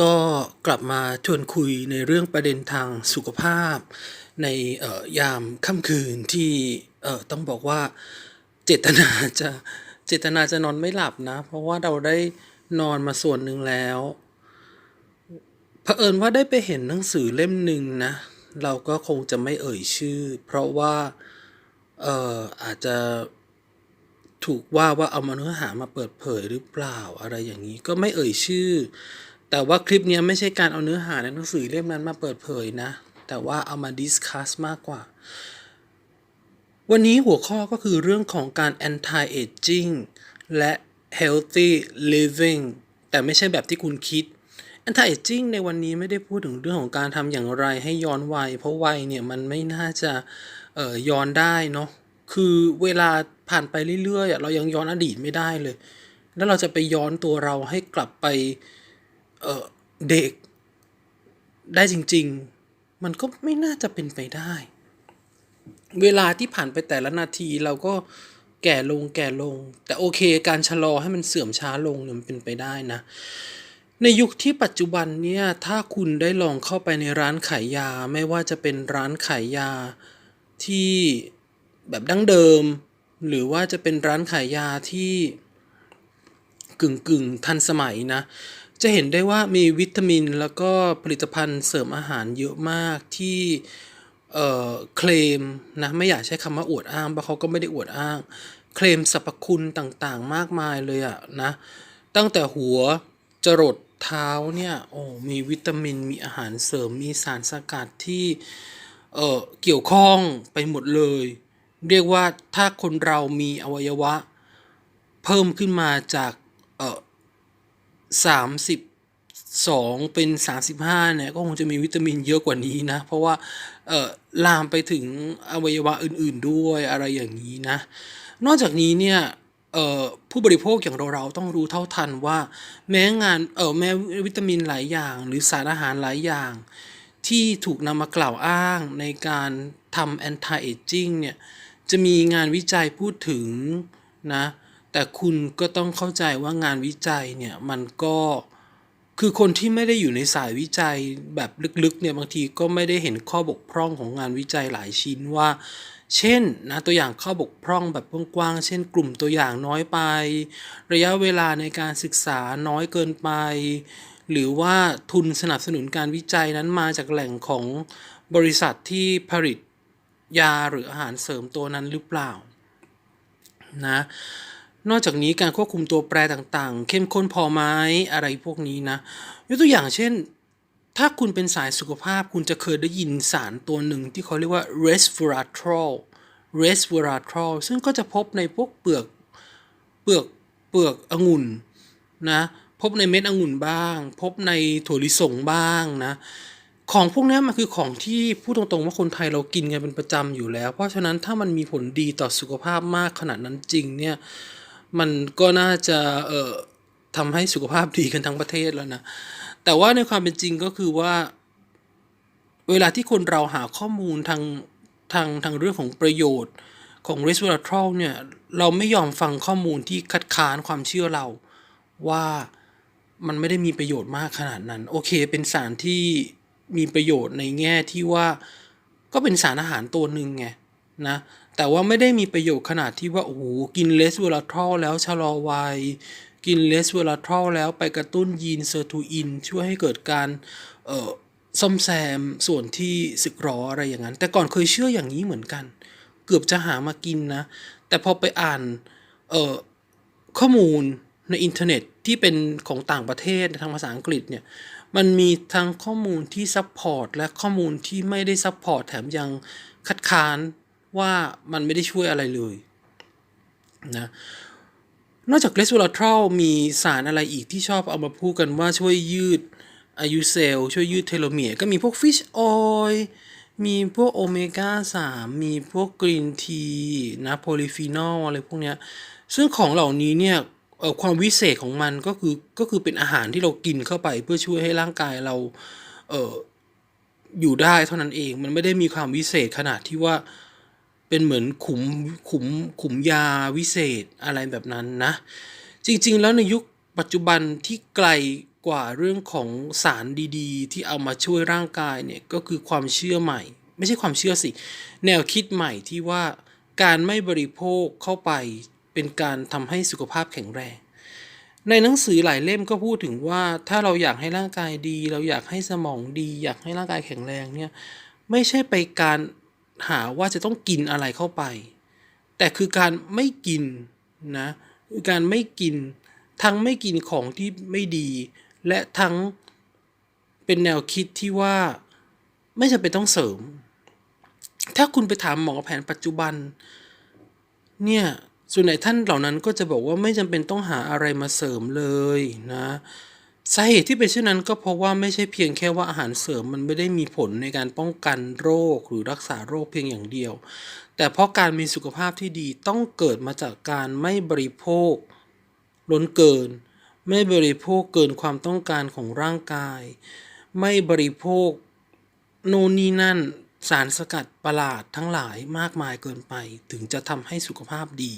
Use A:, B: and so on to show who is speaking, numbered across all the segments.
A: ก็กลับมาชวนคุยในเรื่องประเด็นทางสุขภาพ ในยามค่ำคืนที่ต้องบอกว่าเจตนาจะเจตนาจะนอนไม่หลับนะ เพราะว่าเราได้นอนมาส่วนหนึ่งแล้วเผอิญว่าได้ไปเห็นหนังสือเล่มหนึ่งนะ เราก็คงจะไม่เอ่ยชื่อ เพราะว่าเอ่ออาจจะถูกว่าว่าเอามาเนื้อหามาเปิดเผยหรือเปล่าอะไรอย่างนี้ก็ไม่เอ่ยชื่อ แต่ว่าคลิปนี้ไม่ใช่การเอาเนื้อหาในหนังสือเล่มนั้นมาเปิดเผยนะ แต่ว่าเอามาดิสคัสมากกว่า วันนี้หัวข้อก็คือเรื่องของการ anti aging และ healthy living แต่ไม่ใช่แบบที่คุณคิด anti aging ในวันนี้ไม่ได้พูดถึงเรื่องของการทำอย่างไรให้ย้อนวัย เพราะวัยเนี่ยมันไม่น่าจะย้อนได้เนาะคือเวลาผ่านไปเรื่อยๆอะเรายังย้อนอดีตไม่ได้เลย แล้วเราจะไปย้อนตัวเราให้กลับไป เออเด็กได้จริง ๆ มันก็ไม่น่าจะเป็นไปได้ เวลาที่ผ่านไปแต่ละนาทีเราก็แก่ลงแก่ลง แต่โอเคการชะลอให้มันเสื่อมช้าลงเนี่ยมันเป็นไปได้นะ ในยุคที่ปัจจุบันเนี่ยถ้าคุณได้ลองเข้าไปในร้านขายยา ไม่ว่าจะเป็นร้านขายยาที่แบบดั้งเดิม หรือว่าจะเป็นร้านขายยาที่กึ่งกึ่งทันสมัยนะ จะเห็นได้ว่ามีวิตามินแล้วก็ผลิตภัณฑ์เสริมอาหารเยอะมากที่เอ่อเคลมนะไม่อยากใช้คำว่าอวดอ้างเพราะเขาก็ไม่ได้อวดอ้าง เคลมสรรพคุณต่างๆ มากมายเลยอะนะตั้งแต่หัวจรดเท้าเนี่ยโอ้มีวิตามินมีอาหารเสริมมีสารสกัดที่เอ่อเกี่ยวข้องไปหมดเลย เรียกว่าถ้าคนเรามีอวัยวะ เพิ่มขึ้นมาจากเอ่อ สามสิบสองเป็นสามสิบห้าเนี่ยก็คงจะมีวิตามินเยอะกว่านี้นะ เพราะว่าเอ่อลามไปถึงอวัยวะอื่น ๆด้วยอะไรอย่างนี้นะ นอกจากนี้เนี่ยผู้บริโภคอย่างเราๆต้องรู้เท่าทันว่า แม้งานเออแม้วิตามินหลายอย่าง หรือสารอาหารหลายอย่าง ที่ถูกนำมากล่าวอ้างในการทำ anti aging เนี่ยจะมีงานวิจัยพูดถึงนะ แต่คุณก็ต้องเข้าใจว่างานวิจัยเนี่ยมันก็คือคนที่ไม่ได้อยู่ในสายวิจัยแบบลึกๆเนี่ยบางทีก็ไม่ได้เห็นข้อบกพร่องของงานวิจัยหลายชิ้นว่า เช่นนะตัวอย่างข้อบกพร่องแบบกว้างๆเช่น กลุ่มตัวอย่างน้อยไป ระยะเวลาในการศึกษาน้อยเกินไป หรือว่าทุนสนับสนุนการวิจัยนั้นมาจากแหล่งของบริษัทที่ผลิตยาหรืออาหารเสริมตัวนั้นหรือเปล่านะ นอกจากนี้การควบคุมตัวแปรต่างๆ เข้มข้นพอไหมอะไรพวกนี้นะยกตัวอย่างเช่น ถ้าคุณเป็นสายสุขภาพคุณจะเคยได้ยินสารตัวหนึ่งที่เขาเรียกว่า resveratrol resveratrol ซึ่งก็จะพบในพวกเปลือกเปลือกเปลือกองุ่นนะพบในเม็ดองุ่นบ้าง พบในถั่วลิสงบ้างนะของพวกนี้มันคือของที่พูดตรงๆว่าคนไทยเรากินกันเป็นประจำอยู่แล้ว เพราะฉะนั้นถ้ามันมีผลดีต่อสุขภาพมากขนาดนั้นจริงเนี่ย มันก็น่าจะเอ่อทำให้สุขภาพดีกันทั้งประเทศแล้วนะ แต่ว่าในความเป็นจริงก็คือว่า เวลาที่คนเราหาข้อมูลทางทางทางเรื่องของประโยชน์ของ resveratrol เนี่ยเราไม่ยอมฟังข้อมูลที่คัดค้านความเชื่อเรา ว่ามันไม่ได้มีประโยชน์มากขนาดนั้น โอเค เป็นสารที่มีประโยชน์ในแง่ที่ว่าก็เป็นสารอาหารตัวหนึ่งไง นะแต่ว่าไม่ได้มีประโยชน์ขนาดที่ว่า โอ้โห กินเลสเวลาทรอลแล้วชะลอวัย กินเลสเวลาทรอลแล้วไปกระตุ้นยีนเซอร์ทูอิน ช่วยให้เกิดการเอ่อซ่อมแซมส่วนที่สึกหรออะไรอย่างนั้น แต่ก่อนเคยเชื่ออย่างนี้เหมือนกัน เกือบจะหามากินนะ แต่พอไปอ่านเอ่อข้อมูลในอินเทอร์เน็ตที่เป็นของต่างประเทศทางภาษาอังกฤษเนี่ยมันมีทั้งข้อมูลที่ซัพพอร์ตและข้อมูลที่ไม่ได้ซัพพอร์ตแถมยังคัดค้าน ว่ามันไม่ได้ช่วยอะไรเลยนะนอกจากเลสเวลาทรอลมีสารอะไรอีกที่ชอบเอามาพูดกันว่าช่วยยืดอายุเซลล์ช่วยยืดเทโลเมียร์ก็มีพวกฟิชออยล์มีพวกโอเมก้า 3 มีพวกกรีนทีนะโพลีฟีนอลอะไรพวกเนี้ยซึ่งของเหล่านี้เนี่ยเอ่อความวิเศษของมันก็คือก็คือเป็นอาหารที่เรากินเข้าไปเพื่อช่วยให้ร่างกายเราเอออยู่ได้เท่านั้นเองมันไม่ได้มีความวิเศษขนาดที่ว่า เป็นเหมือนขุมขุมขุมยาวิเศษอะไรแบบนั้นนะ จริงๆ แล้วในยุคปัจจุบันที่ไกลกว่าเรื่องของสารดีๆ ที่เอามาช่วยร่างกายเนี่ยก็คือความเชื่อใหม่ ไม่ใช่ความเชื่อสิ แนวคิดใหม่ที่ว่าการไม่บริโภคเข้าไปเป็นการทำให้สุขภาพแข็งแรง ในหนังสือหลายเล่มก็พูดถึงว่าถ้าเราอยากให้ร่างกายดี เราอยากให้สมองดี อยากให้ร่างกายแข็งแรงเนี่ยไม่ใช่ไปการ หาว่าจะต้องกินอะไรเข้าไป แต่คือการไม่กินนะการไม่กินทั้งไม่กินของที่ไม่ดี และทั้งเป็นแนวคิดที่ว่าไม่จำเป็นต้องเสริม ถ้าคุณไปถามหมอแผนปัจจุบัน เนี่ยส่วนใหญ่ท่านเหล่านั้นก็จะบอกว่าไม่จำเป็นต้องหาอะไรมาเสริมเลยนะ สาเหตุที่เป็นเช่นนั้นก็เพราะว่าไม่ใช่เพียงแค่ว่าอาหารเสริมมันไม่ได้มีผลในการป้องกันโรคหรือรักษาโรคเพียงอย่างเดียว แต่เพราะการมีสุขภาพที่ดีต้องเกิดมาจากการไม่บริโภค ล้นเกิน ไม่บริโภคเกินความต้องการของร่างกาย ไม่บริโภคโน่นนี่นั่นสารสกัดประหลาดทั้งหลายมากมายเกินไปถึงจะทำให้สุขภาพดี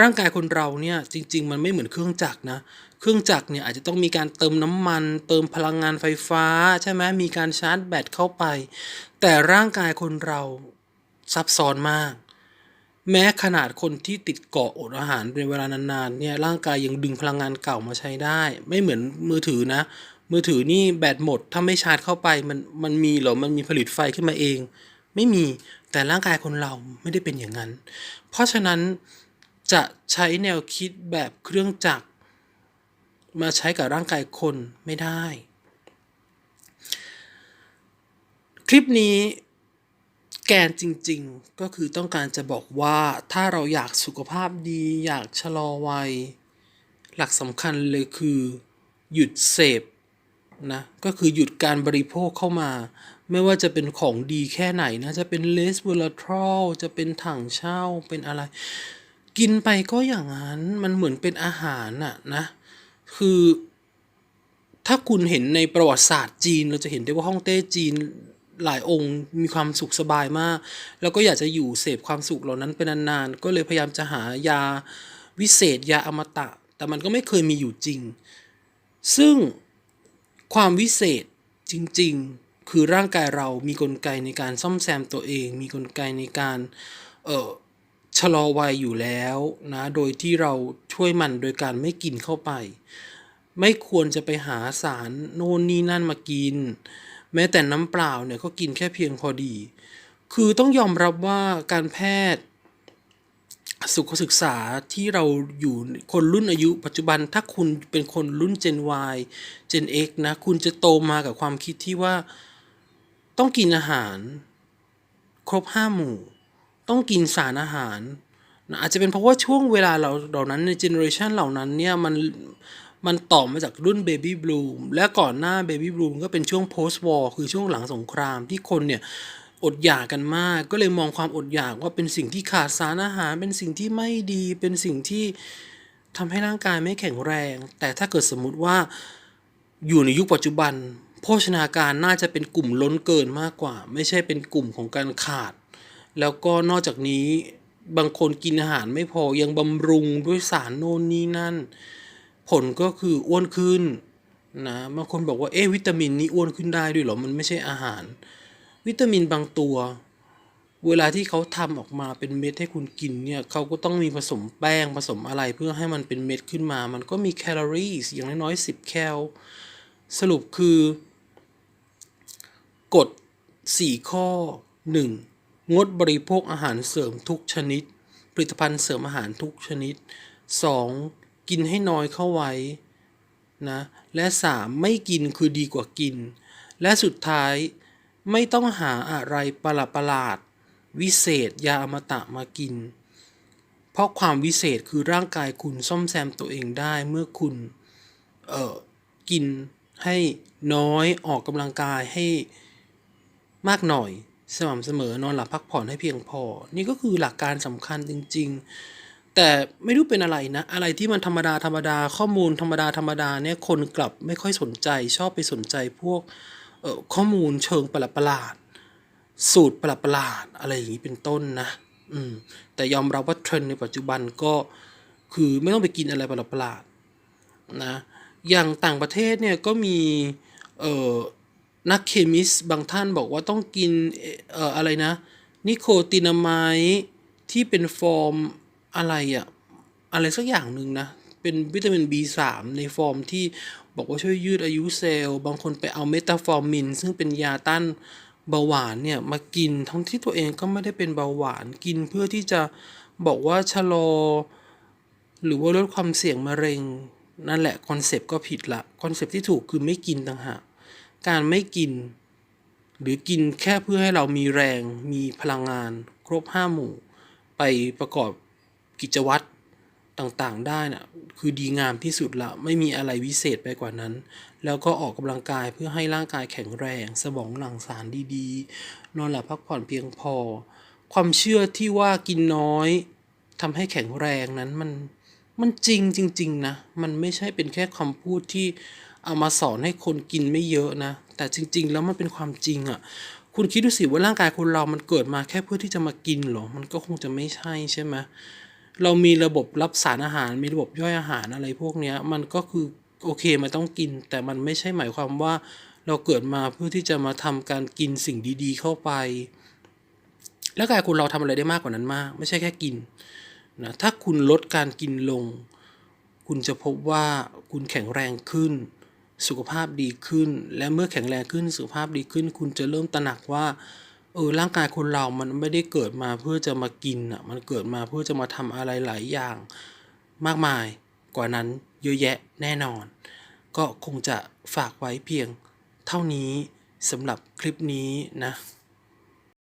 A: ร่างกายคนเราเนี่ยจริง ๆ มันไม่เหมือนเครื่องจักรนะ เครื่องจักรเนี่ยอาจจะต้องมีการเติมน้ำมัน เติมพลังงานไฟฟ้าใช่ไหมมีการชาร์จแบตเข้าไป แต่ร่างกายคนเราซับซ้อนมาก แม้ขนาดคนที่ติดเกาะอดอาหารเป็นเวลานานๆเนี่ยร่างกายยังดึงพลังงานเก่ามาใช้ได้ ไม่เหมือนมือถือนะ มือถือนี่แบตหมดถ้าไม่ชาร์จเข้าไปมันมันมีหรอมันมีผลิตไฟขึ้นมาเอง ไม่มีแต่ร่างกายคนเราไม่ได้เป็นอย่างนั้น เพราะฉะนั้นจะใช้แนวคิดแบบเครื่องจักร มาใช้กับร่างกายคนไม่ได้ คลิปนี้แกนจริงๆ ก็คือต้องการจะบอกว่าถ้าเราอยากสุขภาพดี อยากชะลอวัย หลักสำคัญเลยคือ หยุดเสพนะก็คือหยุดการบริโภคเข้ามา ไม่ว่าจะเป็นของดีแค่ไหนนะ จะเป็นเลสเวลทรอลจะเป็นถังเช่าเป็นอะไร กินไปก็อย่างนั้นมันเหมือนเป็นอาหารน่ะนะ คือถ้าคุณเห็นในประวัติศาสตร์จีน เราจะเห็นได้ว่าฮ่องเต้จีนหลายองค์มีความสุขสบายมาก แล้วก็อยากจะอยู่เสพความสุขเหล่านั้นเป็นนานๆ ก็เลยพยายามจะหายาวิเศษยาอมตะ แต่มันก็ไม่เคยมีอยู่จริง ซึ่งความวิเศษจริงๆ คือร่างกายเรามีกลไกในการซ่อมแซมตัวเอง มีกลไกในการเอ่อ ชะลอวัยอยู่แล้วนะ โดยที่เราช่วยมันโดยการไม่กินเข้าไป ไม่ควรจะไปหาสารโน่นนี่นั่นมากิน แม้แต่น้ำเปล่าเนี่ยก็กินแค่เพียงพอดี คือต้องยอมรับว่าการแพทย์ สุขศึกษาที่เราอยู่คนรุ่นอายุปัจจุบันถ้าคุณเป็นคนรุ่น Gen Y Gen X นะ คุณจะโตมากับความคิดที่ว่าต้องกินอาหาร ครบห้าหมู่ ต้องกินสารอาหารนะอาจจะเป็นเพราะว่าช่วงเวลาเราเหล่านั้นในเจเนอเรชันเหล่านั้นเนี่ยมันมันต่อมาจากรุ่น Baby Boom และก่อนหน้า Baby Boom ก็เป็นช่วง post war คือช่วงหลังสงครามที่คนเนี่ยอดอยากกันมาก ก็เลยมองความอดอยากว่าเป็นสิ่งที่ขาดสารอาหาร เป็นสิ่งที่ไม่ดีเป็นสิ่งที่ทำให้ร่างกายไม่แข็งแรง แต่ถ้าเกิดสมมุติว่าอยู่ในยุคปัจจุบัน โภชนาการน่าจะเป็นกลุ่มล้นเกินมากกว่า ไม่ใช่เป็นกลุ่มของการขาด แล้วก็นอกจากนี้บางคนกินอาหารไม่พอยังบำรุงด้วยสารโน่นนี่นั่น ผลก็คืออ้วนขึ้นนะบางคนบอกว่าเอ๊วิตามินนี้อ้วนขึ้นได้ด้วยเหรอมันไม่ใช่อาหาร วิตามินบางตัว เวลาที่เขาทำออกมาเป็นเม็ดให้คุณกินเนี่ยเขาก็ต้องมีผสมแป้งผสมอะไรเพื่อให้มันเป็นเม็ดขึ้นมา มันก็มีแคลอรี่อย่างน้อยๆสิบแคลสรุปคือกฎ4ข้อ 1. งดบริโภคอาหารเสริมทุกชนิด ผลิตภัณฑ์เสริมอาหารทุกชนิด 2. กินให้น้อยเข้าไว้นะและ 3. ไม่กินคือดีกว่ากิน และสุดท้ายไม่ต้องหาอะไรประหลาดประหลาด วิเศษยาอมตะมากิน เพราะความวิเศษคือร่างกายคุณซ่อมแซมตัวเองได้เมื่อคุณเอ่อกินให้น้อยออกกำลังกายให้มากหน่อย สม่ำเสมอนอนหลับพักผ่อนให้เพียงพอ นี่ก็คือหลักการสำคัญจริง ๆ แต่ไม่รู้เป็นอะไรนะ อะไรที่มันธรรมดาธรรมดาข้อมูลธรรมดาธรรมดาเนี่ยคนกลับไม่ค่อยสนใจชอบไปสนใจพวกข้อมูลเชิงประหลาดสูตรประหลาดอะไรอย่างนี้เป็นต้นนะ อืม แต่ยอมรับว่าเทรนด์ในปัจจุบันก็คือไม่ต้องไปกินอะไรประหลาดนะ อย่างต่างประเทศเนี่ยก็มี เอ่อ นักเคมิสบางท่านบอกว่าต้องกินเอ่ออะไรนะ นิโคตินามายที่เป็นฟอร์มอะไรอะอะไรสักอย่างหนึ่งนะ เป็นวิตามิน B3 ในฟอร์มที่บอกว่าช่วยยืดอายุเซลล์ บางคนไปเอาเมตาฟอร์มิน ซึ่งเป็นยาต้านเบาหวานเนี่ยมากินทั้งที่ตัวเองก็ไม่ได้เป็นเบาหวานกินเพื่อที่จะบอกว่าชะลอ หรือว่าลดความเสี่ยงมะเร็ง นั่นแหละคอนเซปต์ก็ผิดละคอนเซปต์ที่ถูกคือไม่กินต่างหาก การไม่กิน หรือกินแค่เพื่อให้เรามีแรงมีพลังงาน ครบห้าหมู่ ไปประกอบกิจวัตรต่างๆ ได้น่ะคือดีงามที่สุดละไม่มีอะไรวิเศษไปกว่านั้น แล้วก็ออกกำลังกายเพื่อให้ร่างกายแข็งแรง สมองหลั่งสารดีๆ นอนหลับพักผ่อนเพียงพอ ความเชื่อที่ว่ากินน้อยทำให้แข็งแรงนั้นมันมันจริงจริง ๆ นะ มันไม่ใช่เป็นแค่คำพูดที่ เอามาสอนให้คนกินไม่เยอะนะ แต่จริง ๆ แล้วมันเป็นความจริงอะ่ะ คุณคิดดูสิว่าร่างกายคนเรามันเกิดมาแค่เพื่อที่จะมากินเหรอ มันก็คงจะไม่ใช่ใช่ไหมเรามีระบบรับสารอาหาร มีระบบย่อยอาหารอะไรพวกเนี้ย มันก็คือโอเคมันต้องกิน แต่มันไม่ใช่หมายความว่า เราเกิดมาเพื่อที่จะมาทำการกินสิ่งดี ๆ เข้าไปแล้วกายคุณเราทำอะไรได้มากกว่านั้นมาก ไม่ใช่แค่กินนะถ้าคุณลดการกินลง คุณจะพบว่าคุณแข็งแรงขึ้น สุขภาพดีขึ้น และเมื่อแข็งแรงขึ้นสุขภาพดีขึ้น คุณจะเริ่มตระหนักว่าเออร่างกายคนเรามันไม่ได้เกิดมาเพื่อจะมากินอะมันเกิดมาเพื่อจะมาทำอะไรหลายอย่างมากมายกว่านั้นเยอะแยะแน่นอน ก็คงจะฝากไว้เพียงเท่านี้สำหรับคลิปนี้นะ